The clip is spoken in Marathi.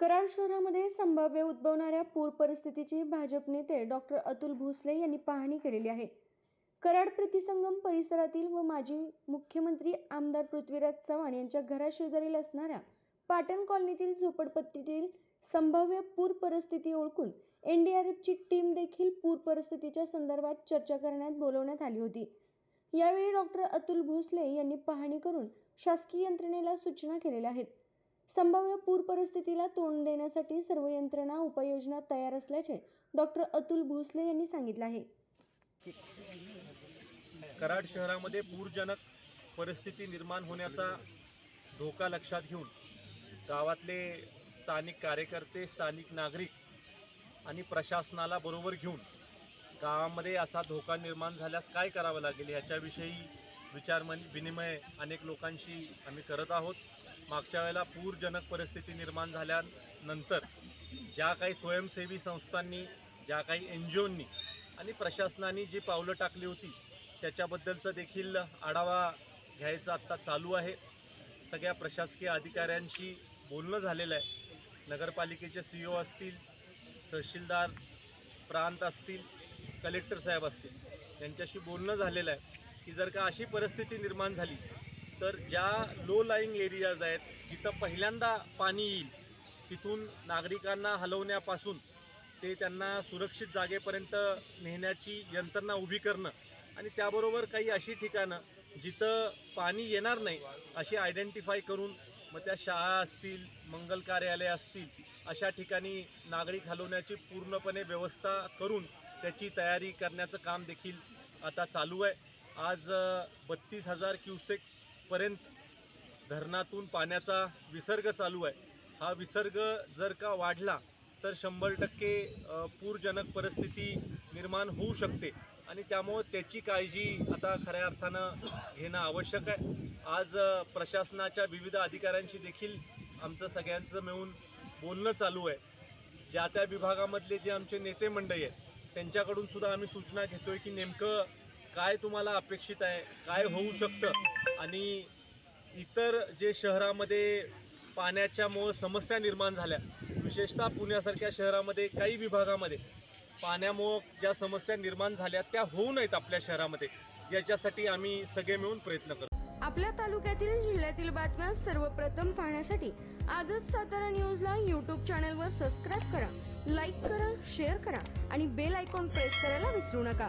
कराड शहरामध्ये संभाव्य उद्भवणाऱ्या पूर परिस्थितीची भाजप नेते डॉक्टर अतुल भोसले यांनी पाहणी केलेली आहे. कराड प्रतिसंगम परिसरातील व माजी मुख्यमंत्री आमदार पृथ्वीराज चव्हाण यांच्या घराशेजारील असणाऱ्या पाटण कॉलनीतील झोपडपट्टीतील संभाव्य पूर परिस्थिती ओळखून एनडीआरएफची टीम देखील पूर परिस्थितीच्या संदर्भात चर्चा करण्यात बोलवण्यात आली होती. यावेळी डॉक्टर अतुल भोसले यांनी पाहणी करून शासकीय यंत्रणेला सूचना केलेल्या आहेत. संभाव्य पूर परिस्थितीला तोंड देण्यासाठी सर्व यंत्रणा उपाययोजना तयार असल्याचे डॉक्टर अतुल भोसले यांनी सांगितले आहे. कराड शहरामध्ये पूरजनक परिस्थिती निर्माण होण्याचा धोका लक्षात घेऊन गावातले स्थानिक कार्यकर्ते स्थानिक नागरिक आणि प्रशासनाला बरोबर घेऊन गावामध्ये असा धोका निर्माण झाल्यास काय करावं लागेल? याच्याविषयी विचार विनिमय अनेक लोकांशी आम्ही करत आहोत. मागच्या वेळेला पूरजनक परिस्थिती निर्माण झाल्यानंतर ज्या काही स्वयंसेवी संस्थांनी ज्या काही एन जी ओंनी आणि प्रशासनाने जी पावलं टाकली होती त्याच्याबद्दलचं देखील आढावा घ्यायचा आत्ता चालू आहे. सगळ्या प्रशासकीय अधिकाऱ्यांशी बोलणं झालेलं आहे. नगरपालिकेचे सी ओ असतील तहसीलदार प्रांत असतील कलेक्टर साहेब असतील यांच्याशी बोलणं झालेलं आहे. की जर का अशी परिस्थिती निर्माण झाली तर ज्या लो लाईंग एरियाज आहेत जिथं पहिल्यांदा पाणी येईल तिथून नागरिकांना हलवण्यापासून ते त्यांना सुरक्षित जागेपर्यंत नेण्याची यंत्रणा उभी करणं आणि त्याबरोबर काही अशी ठिकाणं जिथं पाणी येणार नाही अशी आयडेंटिफाय करून मग त्या शाळा असतील मंगल कार्यालय असतील अशा ठिकाणी नागरिक हलवण्याची पूर्णपणे व्यवस्था करून त्याची तयारी करण्याचं काम देखील आता चालू आहे. आज बत्तीस हजार क्युसेकपर्यंत धरणातून पाण्याचा विसर्ग चालू आहे. हा विसर्ग जर का वाढला तर शंभर टक्के पूरजनक परिस्थिती निर्माण होऊ शकते. आणि त्यामुळं त्याची काळजी आता खऱ्या अर्थानं घेणं आवश्यक आहे. आज प्रशासनाच्या विविध अधिकाऱ्यांशी देखील आमचं सगळ्यांचं मिळून बोलणं चालू आहे. ज्या त्या विभागामधले जे आमचे नेते मंडळी आहेत त्यांच्याकडून सुद्धा आम्ही सूचना घेतो आहे की नेमकं काय तुम्हाला अपेक्षित आहे? काय होऊ शकतं? आणि इतर जे शहरामध्ये पाण्याच्यामुळं समस्या निर्माण झाल्या विशेषतः पुण्यासारख्या शहरामध्ये काही विभागामध्ये पाण्यामुळं ज्या समस्या निर्माण झाल्या त्या होऊ नयेत आपल्या शहरामध्ये. याच्यासाठी आम्ही सगळे मिळून प्रयत्न करतो. आपल्या तालुक्यातील जिल्ह्यातील बातम्या सर्वप्रथम पाहण्यासाठी आजच सातारा न्यूजला यूट्यूब चॅनलवर सबस्क्राईब करा लाईक करा शेअर करा आणि बेल आयकॉन प्रेस करायला विसरू नका.